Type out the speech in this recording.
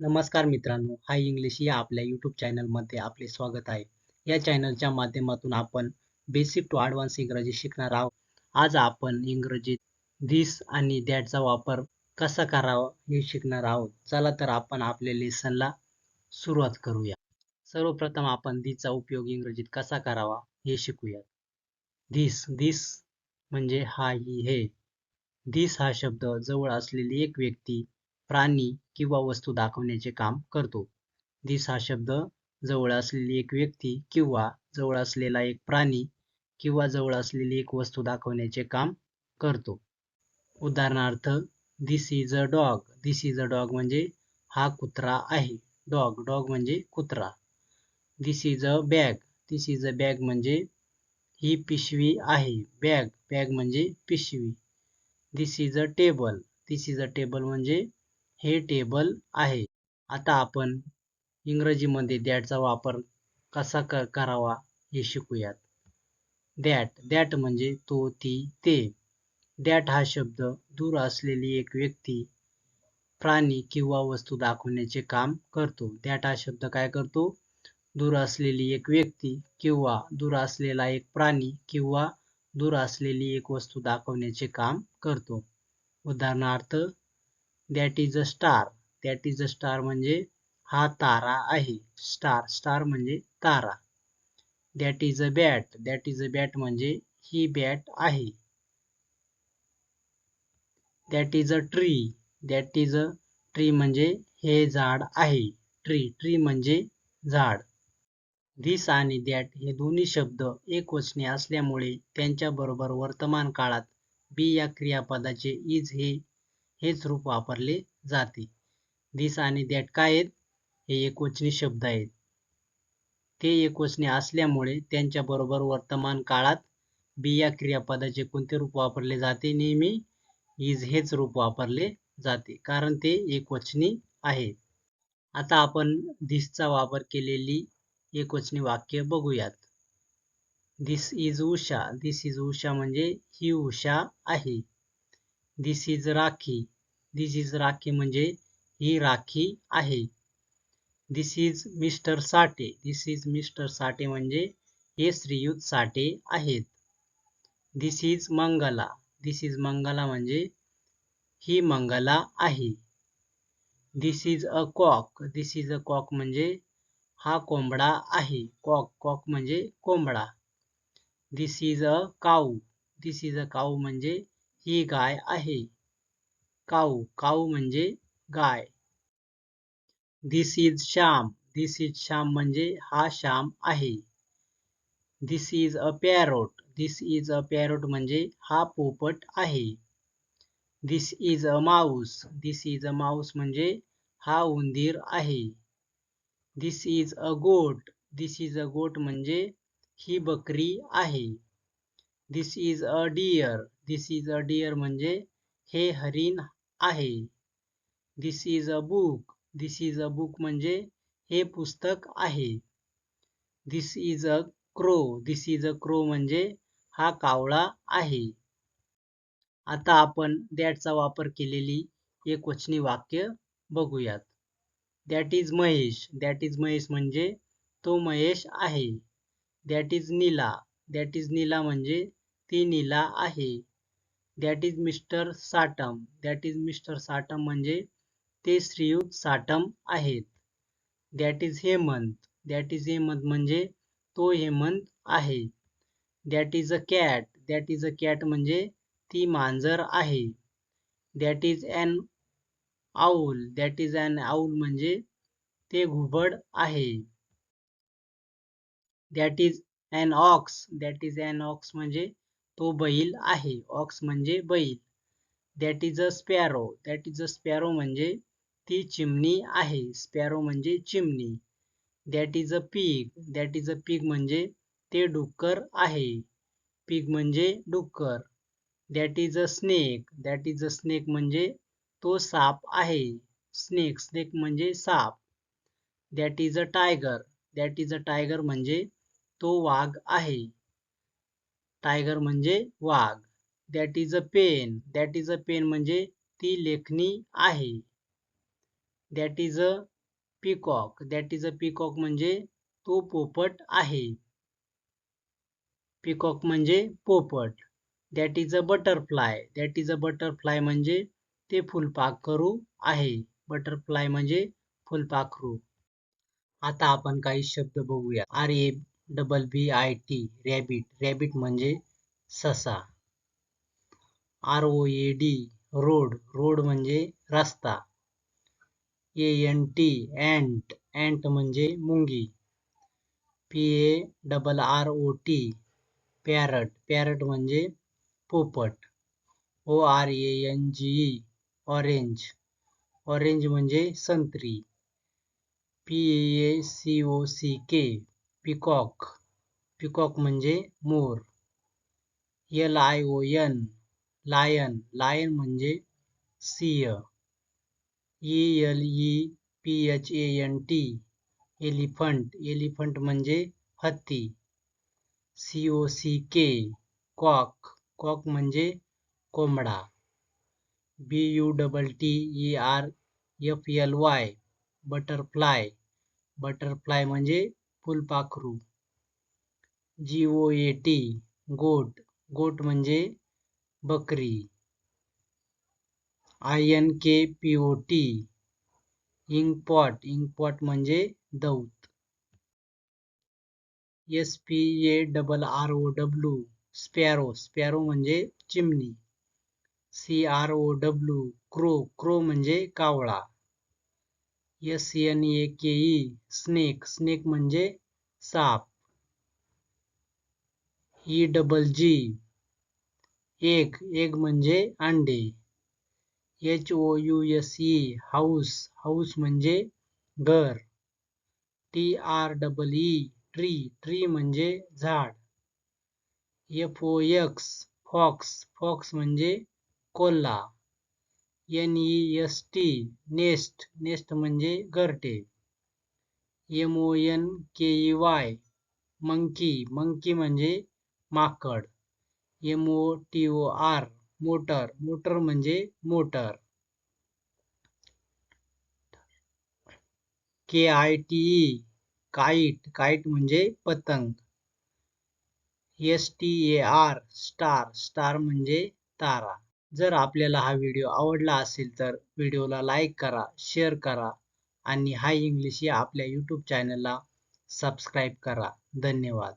नमस्कार मित्रांनो, हाय इंग्लिश या आपल्या यूट्यूब चॅनलमध्ये आपले स्वागत आहे. या चॅनलच्या माध्यमातून आपण बेसिक टू ॲडव्हान्स इंग्रजी शिकणार आहोत. आज आपण इंग्रजीत दिस आणि दॅटचा वापर कसा करावा हे शिकणार आहोत. चला तर आपण आपल्या लेसनला सुरुवात करूया. सर्वप्रथम आपण धिसचा उपयोग इंग्रजीत कसा करावा हे शिकूया. दिस दिस म्हणजे हा ही हे. दिस हा शब्द जवळ असलेली एक व्यक्ती, प्राणी किंवा वस्तू दाखवण्याचे काम करतो. दिस हा शब्द जवळ असलेली एक व्यक्ती किंवा जवळ असलेला एक प्राणी किंवा जवळ असलेली एक वस्तू दाखवण्याचे काम करतो. उदाहरणार्थ this is a dog. This is a dog म्हणजे हा कुत्रा आहे. डॉग डॉग म्हणजे कुत्रा. This is a bag. This is a bag म्हणजे ही पिशवी आहे. बॅग बॅग म्हणजे पिशवी. This is a table. This is a table म्हणजे हे टेबल आहे. आता आपण इंग्रजीमध्ये दॅटचा वापर कसा क करावा हे शिकूयात. दॅट दॅट म्हणजे तो, ती, ते. दॅट हा शब्द दूर असलेली एक व्यक्ती, प्राणी किंवा वस्तू दाखवण्याचे काम करतो. दॅट हा शब्द काय करतो? दूर असलेली एक व्यक्ती किंवा दूर असलेला एक प्राणी किंवा दूर असलेली एक वस्तू दाखवण्याचे काम करतो. उदाहरणार्थ that is a star. That is a star म्हणजे हा तारा आहे. स्टार स्टार म्हणजे तारा. That is a bat. That is a bat म्हणजे ही बॅट आहे. That is a tree. That is a tree म्हणजे हे झाड आहे. ट्री ट्री म्हणजे झाड. धिस आणि दॅट हे दोन्ही शब्द एकवचनी असल्यामुळे त्यांच्याबरोबर वर्तमान काळात बी या क्रियापदाचे इज हे हेच रूप वापरले जाते. दिस आणि दॅट काय आहेत? हे एकवचनी शब्द आहेत. ते एकवचनी असल्यामुळे त्यांच्याबरोबर वर्तमान काळात बी या क्रियापदाचे कोणते रूप वापरले जाते? नेहमी इज हेच रूप वापरले जाते. कारण ते एकवचनी आहे. आता आपण धिसचा वापर केलेली एकवचनी वाक्य बघूयात. This is Usha. This is Usha म्हणजे ही उषा आहे. This is Rakhi. This is Rakhi म्हणजे ही राखी आहे. This is mister Sathe. This is mister Sathe म्हणजे हे श्रीयुत साठे आहेत. This is Mangala. This is Mangala म्हणजे ही मंगला आहे. This is a cock. This is a cock म्हणजे हा कोंबडा आहे. कॉक कॉक म्हणजे कोंबडा. दिस is a cow. This is अ काऊ म्हणजे ही गाय आहे. काऊ काऊ म्हणजे गाय. This is Shyam. This is Shyam म्हणजे हा श्याम आहे. This is a parrot. This is a parrot म्हणजे हा पोपट आहे. This is a mouse. This is a mouse म्हणजे हा उंदीर आहे. दिस इज अ गोट. धिस इज अ गोट म्हणजे ही बकरी आहे. This is a deer this is a deer म्हणजे हे हरिण आहे. This is a book. This is a book म्हणजे हे पुस्तक आहे. This is a crow. This is a crow म्हणजे हा कावळा आहे. आता आपण दॅटचा वापर केलेली एकवचनी वाक्य बघूयात. That is Mahesh. That is Mahesh म्हणजे तो महेश आहे. That is Neela. That is Neela म्हणजे ती नीला आहे. That is mister Satam. That is mister Satam म्हणजे ते श्रीयुत साटम आहेत. That is Hemant. That is Hemant म्हणजे तो हेमंत आहे. That is a cat. That is a cat म्हणजे ती मांजर आहे. That is an owl. That is an owl म्हणजे ते घुबड आहे. That is an ox. That is an ox म्हणजे तो बैल आहे. ऑक्स म्हणजे बैल. That is a sparrow. That is a sparrow म्हणजे ती चिमणी आहे. स्पॅरो म्हणजे चिमणी. That is a pig. That is a pig म्हणजे ते डुक्कर आहे. पिग म्हणजे डुक्कर. That is a snake. That is a snake म्हणजे तो साप आहे. स्नेक स्नेक म्हणजे साप. That is a tiger. That is a tiger म्हणजे तो वाघ आहे. टायगर म्हणजे वाघ. That is a pen. That is a pen म्हणजे ती लेखणी आहे. That is a peacock that is a peacock म्हणजे तो पोपट आहे. पिकॉक म्हणजे पोपट. That is a butterfly that is a butterfly म्हणजे ते फुलपाखरू आहे. बटरफ्लाय म्हणजे फुलपाखरू. आता आपण काही शब्द बघूया. R A double B I T, rabbit. Rabbit म्हणजे ससा. R O A D, road. Road म्हणजे रस्ता. A N T ant ant म्हणजे मुंगी. P A double R O T, parrot. Parrot म्हणजे पोपट. O R A N G orange. Orange म्हणजे संत्री. P A C O C K peacock. Peacock म्हणजे मोर. L I O N lion lion म्हणजे सिंह E L E P H A N T elephant elephant म्हणजे हत्ती. C O C K cock cock म्हणजे कोंबडा. B U double T E R F L Y butterfly butterfly म्हणजे फुलपाखरू. जी ओ A T, गोट. Goat म्हणजे बकरी. I N K P O T, inkpot. Inkpot म्हणजे दौत. S P A double R O W sparrow. Sparrow चिमणी. C R O W crow. Crow म्हणजे कावळा. S N A K E snake snake म्हणजे साप. E double G egg egg म्हणजे अंडे. H O U S E house house म्हणजे घर. T R double E tree tree म्हणजे झाड. F O X fox fox म्हणजे कोल्हा. N E S T nest nest म्हणजे घरटे. M O N K E Y monkey monkey म्हणजे माकड. M O T O R motor motor म्हणजे motor K I T E kite kite म्हणजे पतंग. S T A R star star म्हणजे तारा. जर आपल्याला हा व्हिडिओ आवडला असेल तर व्हिडिओला लाईक करा शेअर करा आणि हाय इंग्लिश या आपल्या यूट्यूब चॅनलला सबस्क्राईब करा. धन्यवाद.